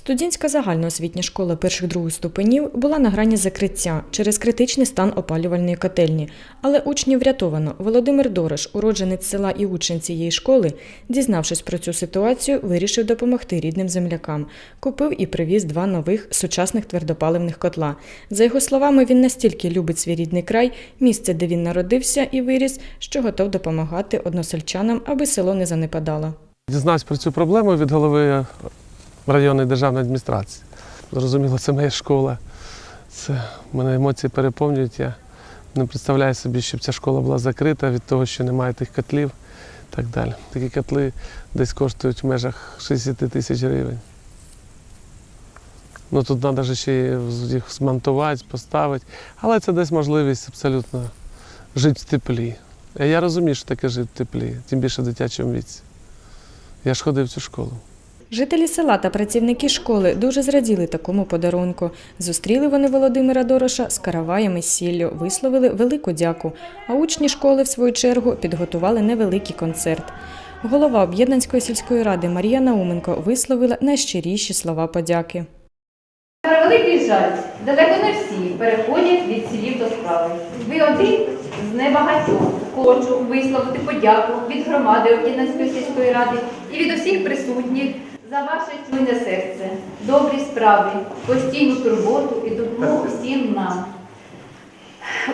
Студентська загальноосвітня школа перших других ступенів була на грані закриття через критичний стан опалювальної котельні, але учнів врятовано. Володимир Дорош, уродженець села і учень цієї школи, дізнавшись про цю ситуацію, вирішив допомогти рідним землякам. Купив і привіз два нових сучасних твердопаливних котла. За його словами, він настільки любить свій рідний край, місце, де він народився і виріс, що готов допомагати односельчанам, аби село не занепадало. Дізнався про цю проблему від голови районної державної адміністрації. Зрозуміло, це моя школа. Це мене емоції переповнюють. Я не представляю собі, щоб ця школа була закрита від того, що немає тих котлів і так далі. Такі котли десь коштують в межах 60 тисяч гривень. Ну тут треба ще їх змонтувати, поставити. Але це десь можливість абсолютно жити в теплі. Я розумію, що таке жити в теплі, тим більше в дитячому віці. Я ж ходив в цю школу. Жителі села та працівники школи дуже зраділи такому подарунку. Зустріли вони Володимира Дороша з караваями з сіллю, висловили велику дяку. А учні школи, в свою чергу, підготували невеликий концерт. Голова Об'єднанської сільської ради Марія Науменко висловила найщиріші слова подяки. На превеликий жаль, далеко не всі переходять від слів до справи. Ви один з небагатьох. Хочу висловити подяку від громади Об'єднанської сільської ради і від усіх присутніх за ваше чуйне серце, добрі справи, постійну турботу і допомогу всім нам.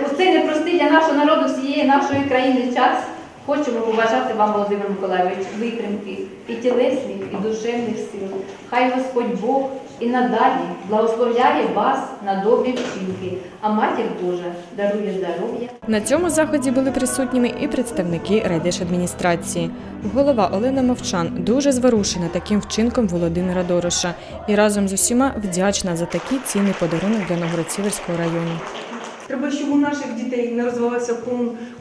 У цей непростий для нашого народу всієї нашої країни час хочемо побажати вам, Володимир Миколайович, витримки і тілесних, і душевних сил. Хай Господь Бог і надалі благословляє вас на добрі вчинки, а Матір Божа дарує здоров'я. На цьому заході були присутніми і представники райдержадміністрації. Голова Олена Мовчан дуже зворушена таким вчинком Володимира Дороша і разом з усіма вдячна за такий цінний подарунок для Новгород-Сіверського району. Треба, щоб у наших дітей не розвивався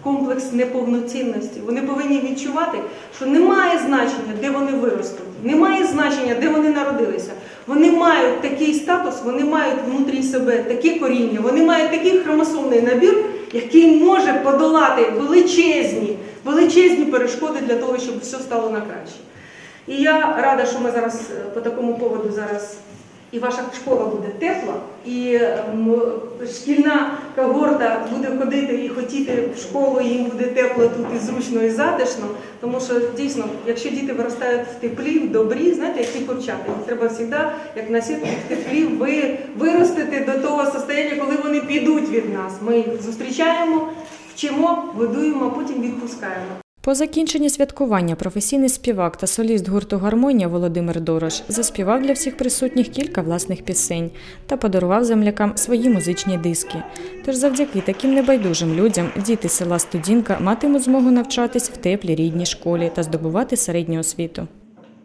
комплекс неповноцінності. Вони повинні відчувати, що немає значення, де вони виростуть, немає значення, де вони народилися. Вони мають такий статус, вони мають внутрі себе таке коріння, вони мають такий хромосомний набір, який може подолати величезні, величезні перешкоди для того, щоб все стало на краще. І я рада, що ми зараз е, по такому поводу зараз і ваша школа буде тепла, і ем, шкільна когорта буде ходити і хотіти в школу, і їм буде тепло тут і зручно, і затишно. Тому що дійсно, якщо діти виростають в теплі, в добрі, знаєте, як ті курчата, їх треба завжди, як на сітки, в теплі ви, виростити до того состояння, коли вони підуть від нас. Ми їх зустрічаємо, вчимо, годуємо, а потім відпускаємо. По закінченні святкування професійний співак та соліст гурту Гармонія Володимир Дорош заспівав для всіх присутніх кілька власних пісень та подарував землякам свої музичні диски. Тож завдяки таким небайдужим людям діти села Студінка матимуть змогу навчатись в теплій рідній школі та здобувати середню освіту.